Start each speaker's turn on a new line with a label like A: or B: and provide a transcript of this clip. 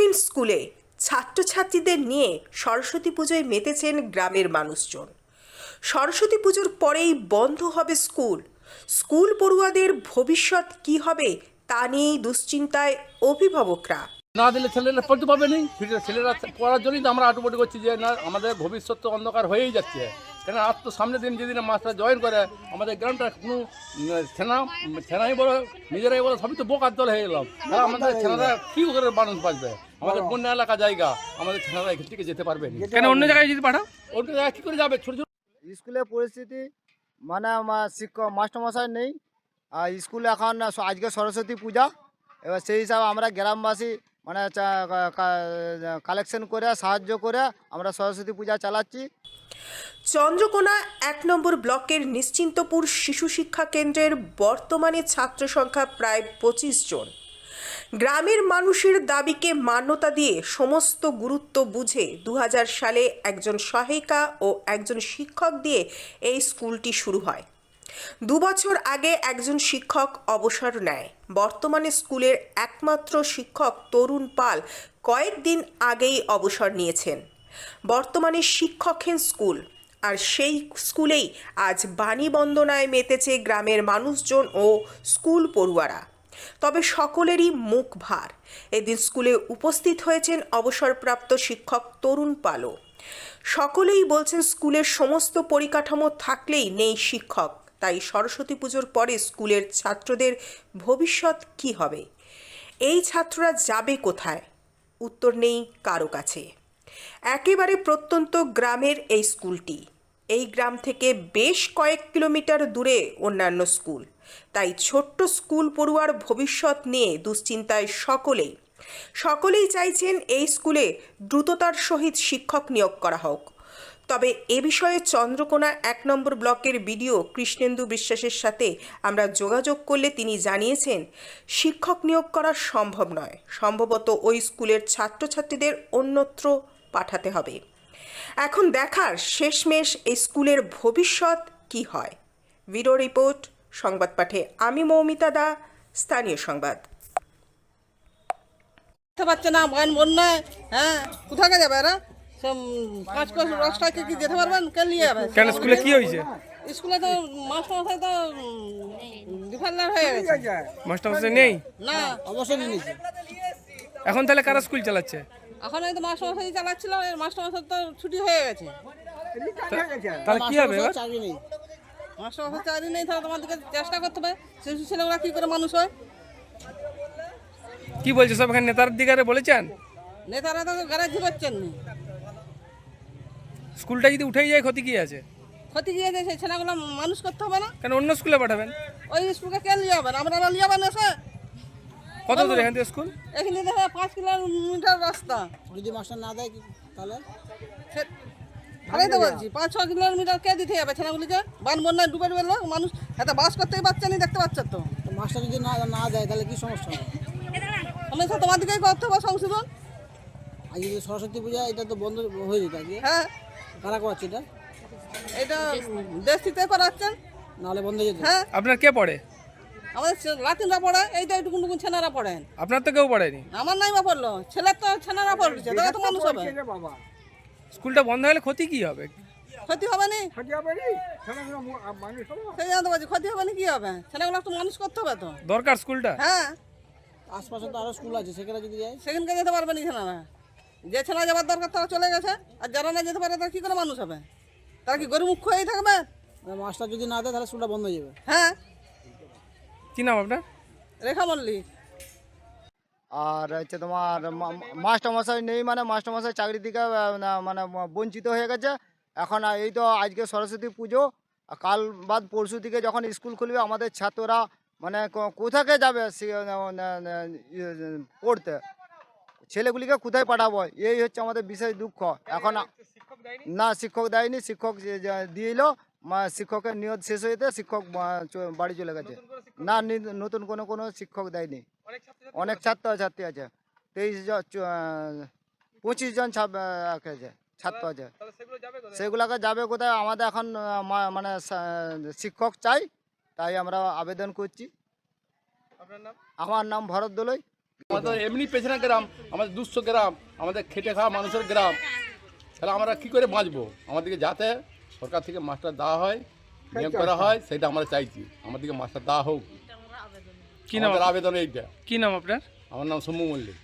A: শিক্ষকহীন স্কুলে ছাত্রছাত্রীদের নিয়ে সরস্বতী পুজোয় মেতেছেন গ্রামের মানুষজন। সরস্বতী পুজোর পরেই বন্ধ হবে স্কুল। স্কুল পড়ুয়াদের ভবিষ্যৎ কি হবে তা নিয়েই দুশ্চিন্তায় অভিভাবকরা।
B: না দিলে ছেলেরা পড়তে পারবে নি। ছেলেরা পড়ার জন্যই তো আমরা আটুপাটি করছি যে, না, আমাদের ভবিষ্যৎ তো অন্ধকার হয়েই যাচ্ছে। কেন আর তো সামনের দিন যেদিন মাস্টার জয়েন করে আমাদের গ্রামটা কোনো ছেনা ছেনাই বলো নিজেরাই বলো সবই তো বোকার দল হয়ে গেলাম। তাহলে আমাদের ছেলেরা কী করে মানুষ বাঁচবে? আমাদের বন্যা এলাকা জায়গা আমাদের ছেলেরা এখান থেকে যেতে পারবে
C: কেন অন্য জায়গায় যদি পাঠাও?
B: অন্য জায়গায় কী করে যাবে? ছোটো ছোটো।
D: স্কুলের পরিস্থিতি মানে আমার শিক্ষক মাস্টারমশাই নেই আর স্কুলে এখন আজকে সরস্বতী পূজা এবার সেই হিসাবে আমরা গ্রামবাসী মানে কালেকশন করে, সাহায্য করে আমরা সরস্বতী পূজা চালাচ্ছি।
A: চন্দ্রকোনা এক নম্বর ব্লকের নিশ্চিন্তপুর শিশু শিক্ষা কেন্দ্রের বর্তমানে ছাত্র সংখ্যা প্রায় পঁচিশ জন। গ্রামের মানুষের দাবিকে মান্যতা দিয়ে সমস্ত গুরুত্ব বুঝে দু হাজার সালে একজন সহায়িকা ও একজন শিক্ষক দিয়ে এই স্কুলটি শুরু হয়। দু বছর আগে একজন শিক্ষক অবসর নেয়। বর্তমানে স্কুলের একমাত্র শিক্ষক তরুণ পাল কয়েকদিন আগেই অবসর নিয়েছেন। বর্তমানে শিক্ষকহীন স্কুল, আর সেই স্কুলেই আজ বাণী বন্দনায় মেতেছে গ্রামের মানুষজন ও স্কুল পড়ুয়ারা। তবে সকলেরই মুখ ভার। এদিন স্কুলে উপস্থিত হয়েছেন অবসরপ্রাপ্ত শিক্ষক তরুণ পালও। সকলেই বলছেন স্কুলের সমস্ত পরিকাঠামো থাকলেই নেই শিক্ষক। তাই সরস্বতী পুজোর পরে স্কুলের ছাত্রদের ভবিষ্যৎ কি হবে? এই ছাত্ররা যাবে কোথায়? উত্তর নেই কারও কাছে। একেবারে প্রত্যন্ত গ্রামের এই স্কুলটি। এই গ্রাম থেকে বেশ কয়েক কিলোমিটার দূরে অন্যান্য স্কুল। তাই ছোট্ট স্কুল পড়ুয়ার ভবিষ্যৎ নিয়ে দুশ্চিন্তায় সকলেই। সকলেই চাইছেন এই স্কুলে দ্রুততার সহিত শিক্ষক নিয়োগ করা হোক। তবে এ বিষয়ে চন্দ্রকোনা এক নম্বর ব্লকের বিডিও কৃষ্ণেন্দু বিশ্বাসের সাথে আমরা যোগাযোগ করলে তিনি জানিয়েছেন, শিক্ষক নিয়োগ করা সম্ভব নয়। সম্ভবত ওই স্কুলের ছাত্রছাত্রীদের অন্যত্র পাঠাতে হবে। এখন দেখার শেষমেশ এই স্কুলের ভবিষ্যৎ কি হয়। ভিডিও রিপোর্ট, সংবাদ পাঠে আমি মৌমিতা দা, স্থানীয় সংবাদ।
E: পারছে না বান বন্যায় হ্যাঁ কোথাকে যাবে এরা? পাঁচ কোষ রাস্তায় কি যেতে পারবেন? কে নিয়ে যাবে
C: কেন স্কুলে কি হয়েছে?
E: স্কুলে তো মাস্টার মশাই তো ডিফেন্ডার হয়ে গেছে।
C: মাস্টার মশাই নেই?
E: না। অবশ্যই নিয়েছে।
C: এখন তাহলে কারা স্কুল চালাচ্ছে?
E: এখন এই তো মাস্টার মশাই চালাচ্ছিল মাস্টার মশাই তো ছুটি হয়ে গেছে।
C: তাহলে কি হবে এবার?
E: মাস্টার মশাই চাকরি নেই তাহলে তোমাদেরকে চেষ্টা করতে হবে। শিশু ছেলেগুলা কি করে মানুষ হয়?
C: কি বলছে সব এখানে নেতার দিকারে বলেছেন?
E: নেতারা তো গ্যারাজি পাচ্ছেন না
C: স্কুলটা যদি উঠেই যায় ক্ষতি কি আছে?
E: ক্ষতি গিয়ে সেই ছেলেগুলো মানুষ করতে হবে না।
C: কেন অন্য স্কুলে পাঠাবেন?
E: ওই স্কুলকে কে নিয়ে যাবেন আপনারা নিয়ে যাবেন এসে
C: কত দূর? এখান থেকে স্কুল?
E: এখানে দেখে পাঁচ কিলোমিটার রাস্তা।
F: যদি মাস্টার না দেয় কি তাহলে?
E: ভালোই তো বলছি পাঁচ ছ কিলোমিটার কে দিতে যাবে ছেলেগুলিকে? বান বন্যায় ডুবে ডুবে লোক মানুষ এত বাস করতেই পারছে না দেখতে পাচ্ছ তো।
F: মাস্টার যদি না না দেয় তাহলে কি সমস্যা হবে?
E: সমস্যা তোমাদেরকেই করতে হবে সংশোধন।
F: আজ যদি সরস্বতী পূজা এটা তো বন্ধ হয়ে যেত আজকে।
E: হ্যাঁ।
F: কারা করাচ্ছে এটা?
E: এটা দেশ থেকে করাচ্ছেন
F: নাহলে বন্ধ হয়ে যেত।
E: হ্যাঁ।
C: আপনার কে পড়ে?
E: আমাদের লাতিনরা পড়ে এই তো এইটুকুন টুকুন ছেনারা পড়েন
C: আপনার তো কেউ পড়েনি।
E: আমার নাই বা পড়ল। ছেলের তো ছেনারা পড়ছে তারা তো মানুষ হবে।
C: স্কুলটা বন্ধ হলে ক্ষতি কি হবে?
E: ক্ষতি হবে না? সেই জানতে পারছি ক্ষতি হবে না কি হবে? ছেলেগুলো একটু মানুষ করতে হবে তো।
C: দরকার স্কুলটা?
E: হ্যাঁ।
F: আশপাশে তো আরও স্কুল আছে সেখানে যদি যায়।
E: সেখানকে যেতে পারবে না ছেলেরা। যে ছেলে যাবার দরকার তারা চলে গেছে আর যারা না যেতে পারে তারা কি করে মানুষ হবে? তারা কি গরিব মুখ্য হয়েই থাকবে?
F: মাস্টার যদি না দেয় তাহলে স্কুলটা বন্ধ হয়ে যাবে।
E: হ্যাঁ।
C: কি নাম আপনার?
E: রেখা মল্লিক।
D: আর হচ্ছে তোমার মাস্টারমশাই নেই মানে মাস্টারমশাই চাকরি থেকে না- মানে বঞ্চিত হয়ে গেছে। এখন এই তো আজকে সরস্বতী পুজো কাল বাদ পরশু থেকে যখন স্কুল খুলবে আমাদের ছাত্ররা মানে কোথাকে যাবে ইয়ে, পড়তে? ছেলেগুলিকে কোথায় পাঠাবো? এই হচ্ছে আমাদের বিশেষ দুঃখ। এখন না শিক্ষক দেয়নি শিক্ষক যে- যে দিয়ে এলো মা- শিক্ষকের নিয়োগ শেষ হয়েতে শিক্ষক বাড়ি চলে গেছে। না নতুন কোনো কোনো শিক্ষক দেয়নি। অনেক ছাত্র ছাত্রী আছে। তেইশ জন পঁচিশ জন আছে ছাত্র আছে। সেগুলোকে যাবে কোথায়? আমাদের এখন মানে শিক্ষক চাই তাই আমরা আবেদন করছি। আমার নাম ভরত দোলই।
B: আমাদের এমনি পেছনা গ্রাম আমাদের দুঃস্থ গ্রাম আমাদের খেটে খাওয়া মানুষের গ্রাম। তাহলে আমরা কি করে বাঁচবো? আমাদেরকে যাতে সরকার থেকে মাস্টার দেওয়া হয় নিয়োগ করা হয় সেটা আমরা চাইছি। আমাদেরকে মাস্টার দেওয়া হোক।
C: কি নাম
B: আমাদের আবেদন এইটা।
C: কি নাম আপনার?
B: আমার নাম সমু মল্লিক।